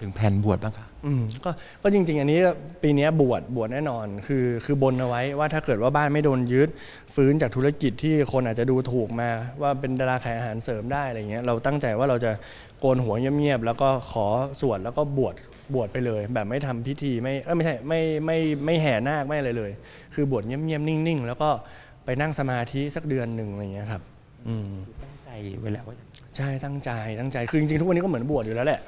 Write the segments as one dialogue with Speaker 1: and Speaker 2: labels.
Speaker 1: ถึงแผนบวชบ้างคะ
Speaker 2: อืมก็ก็จริง ๆ อันนี้ปีนี้บวชบวชแน่นอน คือคือบนเอาไว้ว่าถ้าเกิดว่าบ้านไม่โดนยึดฟื้นจากธุรกิจที่คนอาจจะดูถูกมาว่าเป็นดาราขายอาหารเสริมได้อะไรเงี้ยเราตั้งใจว่าเราจะโกนหัวเงียบๆแล้วก็ขอสวดแล้วก็บวชบวชไปเลย แบบไม่ทำพิธีไม่เออไม่ใช่ไม่ไม่ไม่แห่นาคไม่อะไรเลย คือบวชเงียบๆนิ่งๆ แล้วก็ไปนั่งสมาธิสักเดือนหนึ่งอะไรเงี้ยครับ อืม
Speaker 1: ตั้งใจไว้แล้วว่าจะ
Speaker 2: ใช่ตั้งใจตั้งใจคือจริงๆทุกวันนี้ก็เหมือนบวชอยู่แล้วแหละ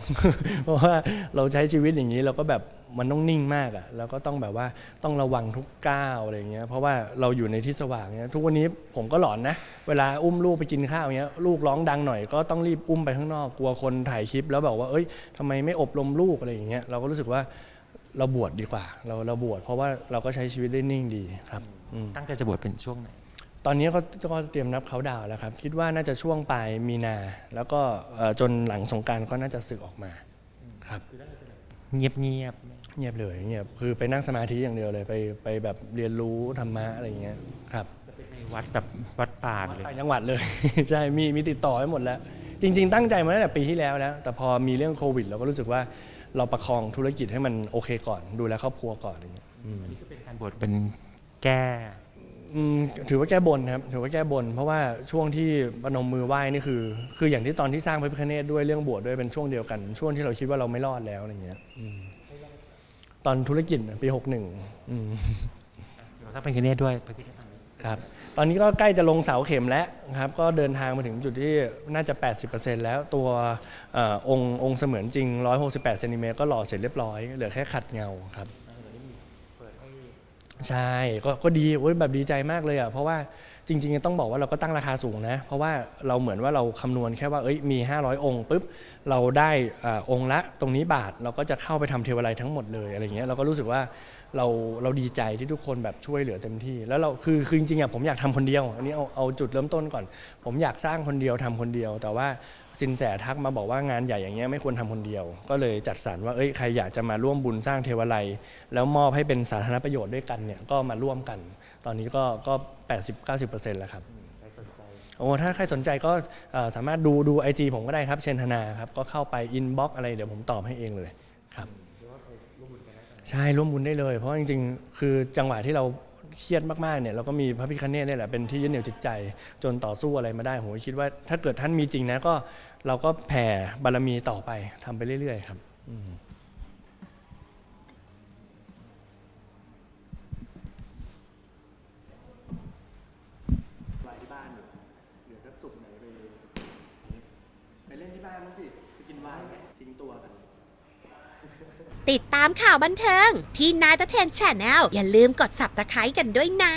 Speaker 2: เพราะว่าเราใช้ชีวิตอย่างนี้เราก็แบบมันต้องนิ่งมากอะ่ะแล้วก็ต้องแบบว่าต้องระวังทุกก้าวอะไรอย่างเงี้ยเพราะว่าเราอยู่ในที่สว่างเนี้ยทุกวันนี้ผมก็หลอนนะ เวลาอุ้มลูกไปกินข้าวเงี้ยลูกร้องดังหน่อยก็ต้องรีบอุ้มไปข้างนอกกลัวคนถ่ายคลิป แล้วบอกว่าเอ้ยทำไมไม่อบรมลูกอะไรอย่างเงี้ยเราก็รู้สึกว่าเราบวชดีกว่า เราเราบวชเพราะว่าเราก็ใช้ชีวิตได้นิ่งดีครับอืม
Speaker 1: ตั้งใจจะบวชเป็นช่วงไหน
Speaker 2: ตอนนี้ก็ก็เตรียมนับเขาดาวน์แล้วครับ คิดว่าน่าจะช่วงปลายมีนา แล้วก็เอ่อจนหลังสงกรารก็น่าจะสึกออกมาครับ
Speaker 1: เงียบเงียบ
Speaker 2: เงียบเลยเงียบคือไปนั่งสมาธิอย่างเดียวเลยไปไปแบบเรียนรู้ธรรมะอะไรอย่างเงี้ยครับ
Speaker 1: ๆจะเป็นในวัดแบบวัดป่าเลย
Speaker 2: ต่างจังหวัดเลย ใช่มีมีติดต่อไว้หมดแล้ว จริง ๆ ตั้งใจมาตั้งแต่ปีที่แล้วแล้ว แต่พอมีเรื่องโควิด เราก็รู้สึกว่าเราประคองธุรกิจให้มันโอเคก่อน ดูแลครอบครัวก่อนอะไรเงี้ยอืม
Speaker 1: อันนี้ก็เป็นการบวชเป็นแก้
Speaker 2: อืมถือว่าแก้บนครับถือว่าแก้บน เพราะว่าช่วงที่ประนมมือไหว้นี่คือ คืออย่างที่ตอนที่สร้างพระพิฆเนศด้วยเรื่องบวชด้วยเป็นช่วงเดียวกัน ช่วงที่เราคิดว่าเราไม่รอดแล้วอะไรเงี้ยอืมตอนธุรกิจปีหกหนึ่ง
Speaker 1: เดี๋ยวถ้าเป็นคเนตด้วยไปพิธีกรรม
Speaker 2: ครับตอนนี้ก็ใกล้จะลงเสาเข็มแล้วครับก็เดินทางมาถึงจุดที่น่าจะ 80%แล้วตัวเออองค์องค์เสมือนจริง 168เซนติเมตรก็หล่อเสร็จเรียบร้อยเหลือแค่ขัดเงาครับ
Speaker 1: เปิดให้
Speaker 2: ใช่ก็ก็ดีโอ้ยแบบดีใจมากเลยอะเพราะว่าจริงๆต้องบอกว่าเราก็ตั้งราคาสูงนะ เพราะว่าเราเหมือนว่าเราคำนวณแค่ว่าเอ้ยมี 500 องค์ปุ๊บเราได้อาองค์ละตรงนี้บาทเราก็จะเข้าไปทำเทวไลยทั้งหมดเลยอะไรเงี้ยเราก็รู้สึกว่าเราเราดีใจที่ทุกคนแบบช่วยเหลือเต็มที่ แล้วเราคือคือจริงๆอะผมอยากทำคนเดียวอันนี้เอาเอาจุดเริ่มต้นก่อน ผมอยากสร้างคนเดียวทำคนเดียว แต่ว่า สินแสทักมาบอกว่างานใหญ่อย่างเงี้ยไม่ควรทำคนเดียว ก็เลยจัดสรรว่าเอ้ยใครอยากจะมาร่วมบุญสร้างเทวไลยแล้วมอบให้เป็นสาธารณประโยชน์ด้วยกันเนี่ยก็มาร่วมกัน ตอนนี้ก็ก็80-90%แล้วครับ
Speaker 1: ใครสนใจ
Speaker 2: โอ้ถ้าใครสนใจก็เอ่อสามารถดูดูไอจผมก็ได้ครับเชนธนาครับก็เข้าไปอินบ็อกอะไรเดี๋ยวผมตอบให้เองเลยครับใช่ร่วมบุญได้เลย เพราะจริงๆ คือจังหวะที่เรา เครียดมากๆเนี่ยเราก็มีพระพิคเนตเนี่ยแหละเป็นที่ยึดเหนี่ยวจิตใจจนต่อสู้อะไรมาได้ผมคิดว่าถ้าเกิดท่านมีจริงนะก็เราก็แผ่บารมีต่อไปทำไปเรื่อยๆครับอืมวายที่บ้านอยู่เดี๋ยวสักสุกร์ไหนไปเล่นที่บ้านมั้งสิไปกินวายไหมทิ้งตัวกัน
Speaker 3: ติดตามข่าวบันเทิงพี่นายตะเทนแชนแนลอย่าลืมกด subscribe กันด้วยนะ